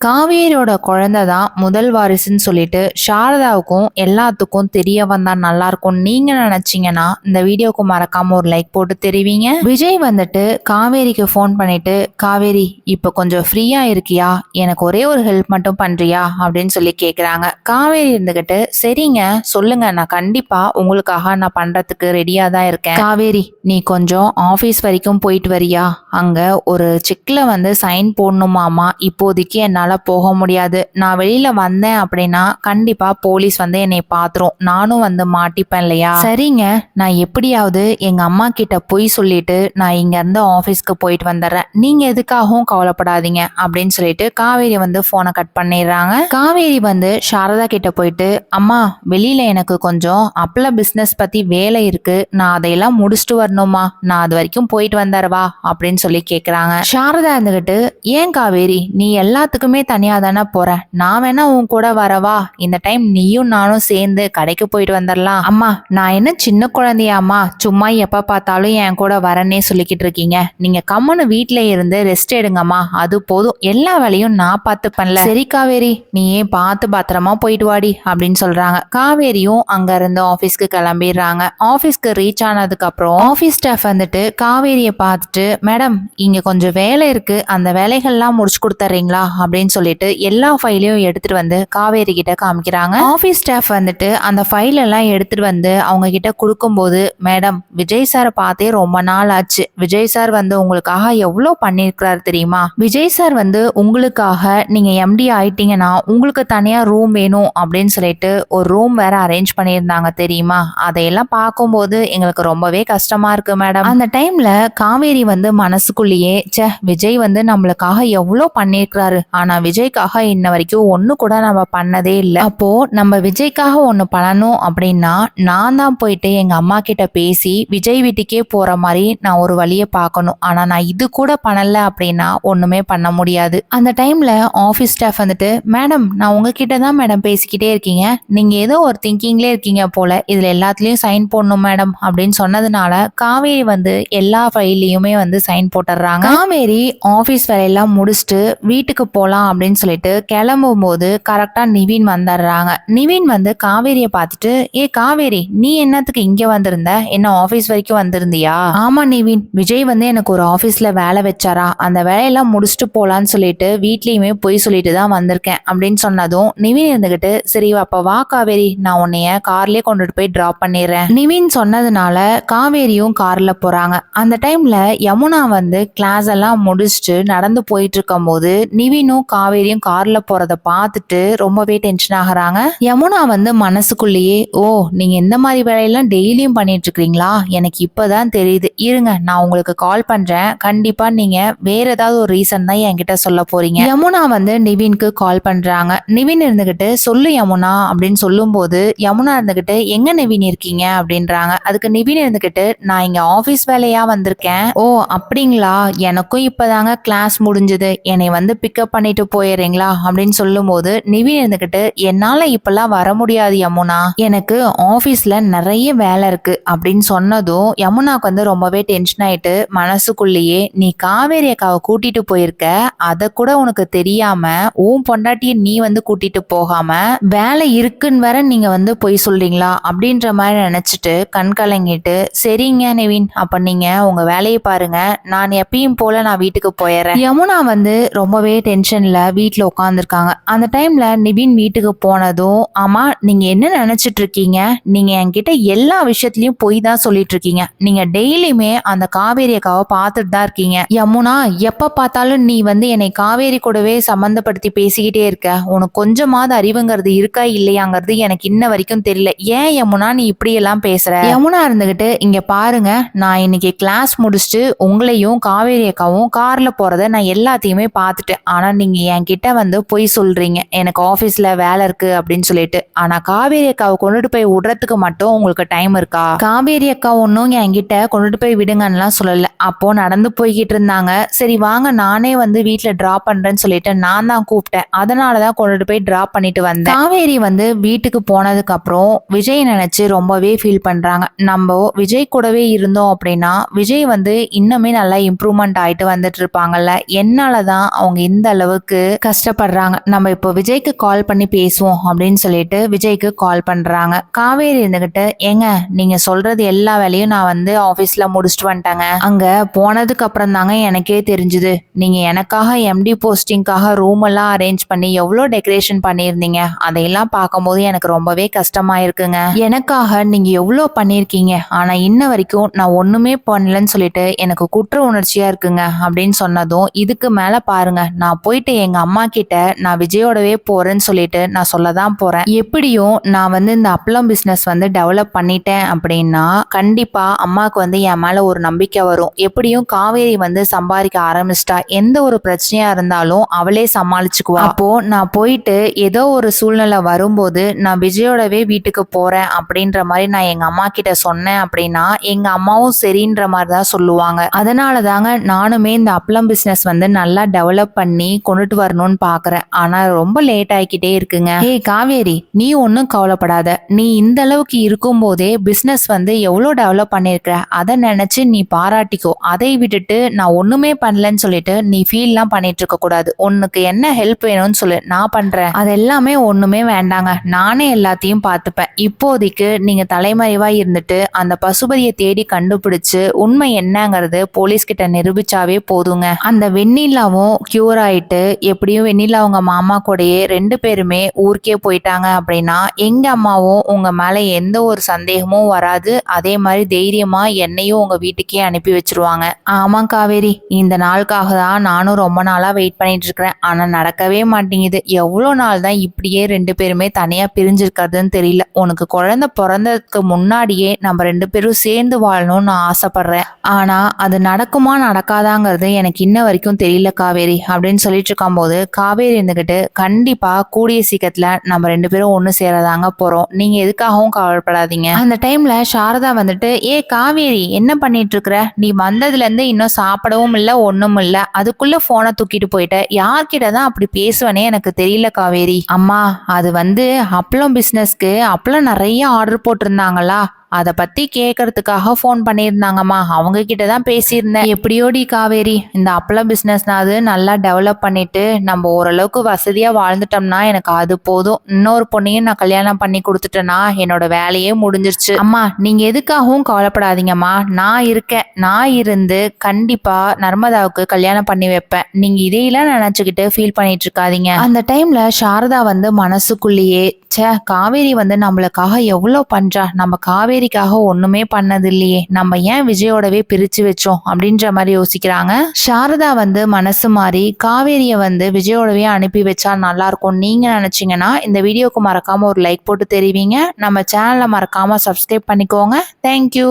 காவேரியோட குழந்தை தான் முதல் வாரிசுன்னு சொல்லிட்டு சாரதாவுக்கும் எல்லாத்துக்கும் தெரிய வந்தா நல்லா இருக்கும் நீங்க நினைச்சீங்கன்னா இந்த வீடியோக்கு மறக்காம ஒரு லைக் போட்டு தெரிவிங்க. விஜய் வந்துட்டு காவேரிக்கு ஃபோன் பண்ணிட்டு காவேரி இப்போ கொஞ்சம் ஃப்ரீயா இருக்கியா? எனக்கு ஒரே ஒரு ஹெல்ப் மட்டும் பண்றியா? அப்படின்னு சொல்லி கேக்குறாங்க. காவேரி இருந்துகிட்டு சரிங்க சொல்லுங்க. நான் கண்டிப்பா உங்களுக்காக நான் பண்றதுக்கு ரெடியா தான் இருக்கேன். காவேரி நீ கொஞ்சம் ஆஃபீஸ் வரைக்கும் போயிட்டு வரியா? அங்க ஒரு செக்ல வந்து சைன் போடணுமாமா இப்போதைக்கு என்னால் போக முடியாது. நான் வெளியில வந்தேன் அப்படின்னா கண்டிப்பா போலீஸ் வந்து என்னை பாத்துரும். நானும் வந்து மாட்டிப்பேன் இல்லையா? சரிங்க. நான் எப்படியாவது எங்க அம்மா கிட்ட போய் சொல்லிட்டு நான் இங்க இருந்து ஆபீஸ்க்கு போயிட்டு வந்துடுறேன். நீங்க எதுக்காகவும் கவலைப்படாதீங்க அப்படின்னு சொல்லிட்டு காவேரி வந்து போனை கட் பண்ணிடுறாங்க. காவேரி வந்து சாரதா கிட்ட போயிட்டு அம்மா வெளியில எனக்கு கொஞ்சம் அப்பள பிசினஸ் பத்தி வேலை இருக்கு. நான் அதையெல்லாம் முடிச்சுட்டு வரணுமா? நான் அது வரைக்கும் போயிட்டு வந்துடவா அப்படின்னு சொல்லி கேக்குறாங்க. சாரதா இருந்துகிட்டு ஏன் காவேரி? நீ எல்லாத்துக்குமே தனியாக தானே போகிறேன் நான் வேணா உன் கூட வரவா? இந்த டைம் நீயும் நானும் சேர்ந்து கடைக்கு போயிட்டு வந்துடலாம் அம்மா நான் என்ன சின்ன குழந்தையாம்மா? சும்மா எப்ப பார்த்தாலும் என் கூட வரேன்னே சொல்லிக்கிட்டு இருக்கீங்க. நீங்க கம்முன்னு வீட்ல இருந்து ரெஸ்ட் எடுங்கம்மா. அது போதும். எல்லா வேலையும் நான் பார்த்து பண்ணல சரி காவேரி நீ ஏன் பார்த்து பத்திரமா போயிட்டு வாடி அப்படின்னு சொல்றாங்க. காவேரியும் அங்க இருந்து ஆபீஸ்க்கு கிளம்பிடுறாங்க. ஆபீஸ்க்கு ரீச் ஆனதுக்கு அப்புறம் ஆபீஸ் ஸ்டாஃப் வந்துட்டு காவேரியை பார்த்துட்டு மேடம் இங்க கொஞ்சம் வேலை இருக்கு. அந்த வேலைகள்லாம் முடிச்சு கொடுத்துறீங்களா? அப்படின்னு சொல்லிட்டு எல்லா ஃபைலையும் எடுத்துட்டு வந்து காவேரி கிட்ட காமிக்கிறாங்க. ஆபீஸ் ஸ்டாஃப் வந்துட்டு அந்த ஃபைல் எல்லாம் எடுத்துட்டு வந்து அவங்க கிட்ட கொடுக்கும்போது மேடம் விஜய் சாரை பார்த்தே ரொம்ப நாள் ஆச்சு. விஜய் சார் வந்து உங்களுக்காக எவ்வளோ பண்ணியிருக்கிறாரு தெரியுமா? விஜய் சார் வந்து உங்களுக்காக நீங்க எம்டி ஆயிட்டீங்கன்னா உங்களுக்கு தனியா ரூம் வேணும் அப்படின்னு சொல்லிட்டு ஒரு ரூம் வேற அரேஞ்ச் பண்ணியிருந்தாங்க தெரியுமா? அதையெல்லாம் பார்க்கும்போது எங்களுக்கு ரொம்பவே கஷ்டமா இருக்கு மேடம். அந்த டைம்ல காவேரி வந்து மனசுக்குள்ளேயே ச்சே விஜய் வந்து நம்மளுக்காக எவ்வளோ பண்ணியிருக்கிறாரு. ஆனா விஜய்க்காக இன்ன வரைக்கும் ஒன்று கூட நம்ம பண்ணதே இல்லை. அப்போ நம்ம விஜய்க்காக ஒன்று பண்ணணும் அப்படின்னா நான் தான் போயிட்டு எங்க அம்மா கிட்ட பேசி விஜய் வீட்டுக்கே போற மாதிரி நான் ஒரு வழியை பார்க்கணும். ஆனா நான் இது கூட பண்ணல அப்படின்னா ஒண்ணுமே பண்ண முடியாது. அந்த டைம்ல ஆஃபீஸ் ஸ்டாஃப் வந்துட்டு மேடம் நான் உங்ககிட்ட தான் மேடம் பேசிக்கிட்டே இருக்கீங்க. நீங்க ஏதோ ஒரு திங்கிங்லேயே இருக்கீங்க போல. இதுல எல்லாத்துலயும் சைன் போடணும் மேடம். அப்படின்னு சொன்னதுனால காவேரி வந்து எல்லா ஃபைல்லையுமே வந்து சைன் போட்டுடுறாங்க. காவேரி ஆஃபீஸ் வேலையெல்லாம் முடிச்சுட்டு வீட்டுக்கு போகலாம் அப்படின்னு சொல்லிட்டு கிளம்பும் போது கரெக்டாக நிவின் வந்துடுறாங்க. நிவின் வந்து காவேரியை பார்த்துட்டு ஏ காவேரி நீ என்னத்துக்கு இங்கே வந்திருந்த? என்ன ஆஃபீஸ் வரைக்கும் வந்திருந்தியா? ஆமா நிவின் விஜய் வந்து எனக்கு ஒரு ஆஃபீஸில் வேலை வச்சாரா? அந்த வேலையெல்லாம் முடிச்சுட்டு போகலான்னு சொல்லிட்டு வீட்லேயுமே போய் சொல்லிட்டு தான் வந்திருக்கேன் அப்படின்னு சொன்னதும் நிவின் இருந்துகிட்டு சரி அப்போ வா காவேரி நான் உன்னைய கார்லேயே கொண்டுட்டு போய் ட்ராப் பண்ணிடுறேன். நிவின் சொன்னதுனால காவேரியும் காரில் போகிறாங்க அந்த டைமில் யமுனா வந்து கிளாஸ் எல்லாம் முடிச்சுட்டு நடந்து போயிட்டு இருக்கும் போது நிவினும் காவேரியும் கார்ல போறத பார்த்துட்டு ரொம்பவே டென்ஷன் ஆகுறாங்க. யமுனா வந்து மனசுக்குள்ளேயே ஓ நீங்க இந்த மாதிரி வேலையெல்லாம் டெய்லியும் பண்ணிட்டு இருக்கீங்களா எனக்கு இப்பதான் தெரியுது. இருங்க நான் உங்களுக்கு கால் பண்றேன். கண்டிப்பா நீங்க வேற ஏதாவது ஒரு ரீசன் தான் என்கிட்ட சொல்ல போறீங்க. யமுனா வந்து நிவின்க்கு கால் பண்றாங்க. நிவின் இருந்துகிட்டு சொல்லு யமுனா அப்படின்னு சொல்லும்போது யமுனா இருந்துகிட்டு எங்க நிவின் இருக்கீங்க? அப்படின்றாங்க. அதுக்கு நிவின் இருந்துகிட்டு நான் இங்க ஆபீஸ் வேலையா வந்திருக்கேன். ஓ அப்படிங்களா? எனக்கும் இப்பதாங்க கிளாஸ் முடிஞ்சது. என்னை வந்து பிக்கப் பண்ணிட்டு போயிடுறீங்களா? அப்படின்னு சொல்லும்போது நிவின் இருந்துகிட்டு என்னால இப்பெல்லாம் வர முடியாது யமுனா. எனக்கு ஆபீஸ்ல நிறைய வேலை இருக்கு. அப்படின்னு சொன்னதும் யமுனாக்கு வந்து ரொம்பவே டென்ஷன் ஆயிட்டு மனசுக்குள்ளேயே நீ காவேரி அக்காவை கூட்டிட்டு போயிருக்க. அத கூட உனக்கு தெரியாம உன் பொண்டாட்டிய நீ வந்து கூட்டிட்டு போகாம வேலை இருக்குன்னு வேற நீங்க வந்து பொய் சொல்றீங்களா? அப்படின்ற மாதிரி நினைச்சிட்டு கண் கலங்கிட்டு சரிங்க நிவின். அப்ப நீங்க உங்க வேலையை பாருங்க. நான் எப்பயும் போல நான் வீட்டுக்கு போயிடுறேன். யமுனா வந்து ரொம்பவே டென்ஷன் டென்ஷன்ல வீட்டில் உட்காந்துருக்காங்க அந்த டைமில் நிவின் வீட்டுக்கு போனதும் ஆமா நீங்கள் என்ன நினச்சிட்டு இருக்கீங்க நீங்கள் என்கிட்ட எல்லா விஷயத்துலையும் பொய் தான் சொல்லிட்டு இருக்கீங்க நீங்கள் டெய்லியுமே அந்த காவேரி அக்காவை பார்த்துட்டு தான் இருக்கீங்க. யமுனா எப்போ பார்த்தாலும் நீ வந்து என்னை காவேரி கூடவே சம்மந்தப்படுத்தி பேசிக்கிட்டே இருக்க. உனக்கு கொஞ்சமாவது அறிவுங்கிறது இருக்கா இல்லையாங்கிறது எனக்கு இன்ன வரைக்கும் தெரியல. ஏன் யமுனா நீ இப்படியெல்லாம் பேசுற? யமுனா இருந்துகிட்டு இங்கே பாருங்க நான் இன்னைக்கு கிளாஸ் முடிச்சுட்டு உங்களையும் காவேரி அக்காவும் காரில் போகிறத நான் எல்லாத்தையுமே பார்த்துட்டேன். ஆனால் நீங்கள் நீங்க என்கிட்ட வந்து பொய் சொல்றீங்க. எனக்கு ஆபீஸ்ல வேலை இருக்கு அப்படின்னு சொல்லிட்டு. ஆனா காவேரி அக்காவை கொண்டுட்டு போய் விடுறதுக்கு மட்டும் உங்களுக்கு டைம் இருக்கா? காவேரி அக்கா ஒன்றும் என்கிட்ட கொண்டுட்டு போய் விடுங்கன்னுலாம் சொல்லல. அப்போ நடந்து போய்கிட்டு இருந்தாங்க. சரி வாங்க நானே வந்து வீட்டில் டிராப் பண்றேன்னு சொல்லிட்டு நான் தான் கூப்பிட்டேன். அதனாலதான் கொண்டுட்டு போய் ட்ராப் பண்ணிட்டு வந்தேன். காவேரி வந்து வீட்டுக்கு போனதுக்கு அப்புறம் விஜய் நினைச்சு ரொம்பவே ஃபீல் பண்றாங்க. நம்ம விஜய் கூடவே இருந்தோம் அப்படின்னா விஜய் வந்து இன்னுமே நல்லா இம்ப்ரூவ்மெண்ட் ஆயிட்டு வந்துட்டு இருப்பாங்கல்ல. என்னாலதான் அவங்க இந்த அளவுக்கு அளவுக்கு கஷ்டப்படுறாங்க. நம்ம இப்போ விஜய்க்கு கால் பண்ணி பேசுவோம் அப்படின்னு சொல்லிட்டு விஜய்க்கு கால் பண்றாங்க. காவேரி இருந்துகிட்டு ஏங்க நீங்க சொல்றது எல்லா வேலையும் நான் வந்து ஆபீஸ்ல முடிச்சுட்டு வந்துட்டேங்க. அங்க போனதுக்கு அப்புறம் தாங்க எனக்கே தெரிஞ்சுது. நீங்க எனக்காக எம்டி போஸ்டிங்காக ரூம் எல்லாம் அரேஞ்ச் பண்ணி எவ்வளோ டெக்கரேஷன் பண்ணியிருந்தீங்க? அதையெல்லாம் பார்க்கும்போது எனக்கு ரொம்பவே கஷ்டமா இருக்குங்க. எனக்காக நீங்க எவ்வளோ பண்ணியிருக்கீங்க? ஆனா இன்ன வரைக்கும் நான் ஒண்ணுமே பண்ணலன்னு சொல்லிட்டு எனக்கு குற்ற உணர்ச்சியா இருக்குங்க. அப்படின்னு சொன்னதும் இதுக்கு மேல பாருங்க நான் போயிட்டு எங்க அம்மா கிட்ட நான் விஜயோடவே போறேன்னு சொல்லிட்டு நான் சொல்ல தான் போறேன். எப்படியும் நான் வந்து இந்த அப்பளம் பிசினஸ் வந்து டெவலப் பண்ணிட்டேன் அப்படின்னா கண்டிப்பா அம்மாவுக்கு வந்து என் மேல ஒரு நம்பிக்கை வரும். எப்படியும் காவேரி வந்து சம்பாதிக்க ஆரம்பிச்சிட்டா எந்த ஒரு பிரச்சனையா இருந்தாலும் அவளே சமாளிச்சுக்குவா. அப்போ நான் போயிட்டு ஏதோ ஒரு சூழ்நிலை வரும்போது நான் விஜயோடவே வீட்டுக்கு போறேன் அப்படின்ற மாதிரி நான் எங்க அம்மா கிட்ட சொன்னேன் அப்படின்னா எங்க அம்மாவும் சரின்ற மாதிரி தான் சொல்லுவாங்க. அதனால தாங்க நானுமே இந்த அப்பளம் பிசினஸ் வந்து நல்லா டெவலப் பண்ணி கொண்டு கொண்டுட்டு வரணும்னு பாக்குறேன். ஆனா ரொம்ப லேட் ஆகிக்கிட்டே இருக்குங்க. ஏய் காவேரி நீ ஒன்றும் கவலைப்படாத. நீ இந்த அளவுக்கு இருக்கும்போதே பிசினஸ் வந்து எவ்வளோ டெவலப் பண்ணியிருக்கிற? அதை நினைச்சு நீ பாராட்டிக்கோ. அதை விட்டுட்டு நான் ஒண்ணுமே பண்ணலன்னு சொல்லிட்டு நீ ஃபீல்லாம் பண்ணிட்டு இருக்க கூடாது. உனக்கு என்ன ஹெல்ப் வேணும்னு சொல்லு. நான் பண்றேன். அது எல்லாமே ஒண்ணுமே வேண்டாங்க. நானே எல்லாத்தையும் பார்த்துப்பேன். இப்போதைக்கு நீங்க தலைமறைவா இருந்துட்டு அந்த பசுபதியை தேடி கண்டுபிடிச்சு உண்மை என்னங்கிறது போலீஸ் கிட்ட நிரூபிச்சாவே போதுங்க. அந்த வெண்ணிலாவும் கியூர் ஆயிட்டு எப்படியும் வெண்ணிலா அவங்க மாமா கூடயே ரெண்டு பேருமே ஊருக்கே போயிட்டாங்க அப்படின்னா எங்க அம்மாவும் உங்க மேல எந்த ஒரு சந்தேகமும் வராது. அதே மாதிரி தைரியமா என்னையும் உங்க வீட்டுக்கே அனுப்பி வச்சிருவாங்க. ஆமா காவேரி. இந்த நாளுக்காக தான் நானும் ரொம்ப நாளா வெயிட் பண்ணிட்டு இருக்கிறேன். ஆனா நடக்கவே மாட்டேங்குது. எவ்வளோ நாள் தான் இப்படியே ரெண்டு பேருமே தனியா பிரிஞ்சிருக்கிறதுன்னு தெரியல. உனக்கு குழந்தை பிறந்ததுக்கு முன்னாடியே நம்ம ரெண்டு பேரும் சேர்ந்து வாழணும்னு நான் ஆசைப்படுறேன். ஆனா அது நடக்குமா நடக்காதாங்கிறது எனக்கு இன்ன வரைக்கும் தெரியல காவேரி அப்படின்னு சொல்லிட்டு போகும்போது காவேரி இருந்துகிட்டு கண்டிப்பா கூடிய சீக்கிரத்துல நம்ம ரெண்டு பேரும் ஒண்ணு சேரதாங்க போறோம். நீங்க எதுக்காகவும் கவலைப்படாதீங்க. அந்த டைம்ல சாரதா வந்துட்டு ஏ காவேரி என்ன பண்ணிட்டு இருக்கிற? நீ வந்ததுல இருந்து இன்னும் சாப்பிடவும் இல்ல ஒண்ணும் இல்ல. அதுக்குள்ள போனை தூக்கிட்டு போயிட்ட. யார்கிட்ட தான் அப்படி பேசுவனே எனக்கு தெரியல காவேரி. அம்மா அது வந்து அப்பளம் பிசினஸ்க்கு அப்பளம் நிறைய ஆர்டர் போட்டிருந்தாங்களா? அதை பத்தி கேட்கறதுக்காக ஃபோன் பண்ணியிருந்தாங்கம்மா. அவங்க கிட்ட தான் பேசியிருந்தேன். எப்படியோடி காவேரி இந்த அப்பளம் பிஸ்னஸ்னாவது நல்லா டெவலப் பண்ணிட்டு நம்ம ஓரளவுக்கு வசதியா வாழ்ந்துட்டோம்னா எனக்கு அது போதும். இன்னொரு பொண்ணையும் நான் கல்யாணம் பண்ணி கொடுத்துட்டேன்னா என்னோட வேலையே முடிஞ்சிருச்சு. அம்மா நீங்க எதுக்காகவும் கவலைப்படாதீங்கம்மா. நான் இருக்கேன். நான் இருந்து கண்டிப்பா நர்மதாவுக்கு கல்யாணம் பண்ணி வைப்பேன். நீங்க இதையெல்லாம் நினைச்சுக்கிட்டு ஃபீல் பண்ணிட்டு இருக்காதீங்க அந்த டைம்ல சாரதா வந்து மனசுக்குள்ளேயே ச்சே காவேரி வந்து நம்மளுக்காக எவ்வளோ பண்றா. நம்ம காவேரி காவேரிக்காக ஒண்ணுமே பண்ணது இல்லையே நம்ம ஏன் விஜயோடவே பிரிச்சு வச்சோம்? அப்படின்ற மாதிரி யோசிக்கிறாங்க. சாரதா வந்து மனசு மாறி காவேரியை வந்து விஜயோடவே அனுப்பி வச்சா நல்லா இருக்கும் நீங்க நினைச்சீங்கன்னா இந்த வீடியோக்கு மறக்காம ஒரு லைக் போட்டு தெரிவிங்க. நம்ம சேனலை மறக்காம சப்ஸ்கிரைப் பண்ணிக்கோங்க. தேங்க்யூ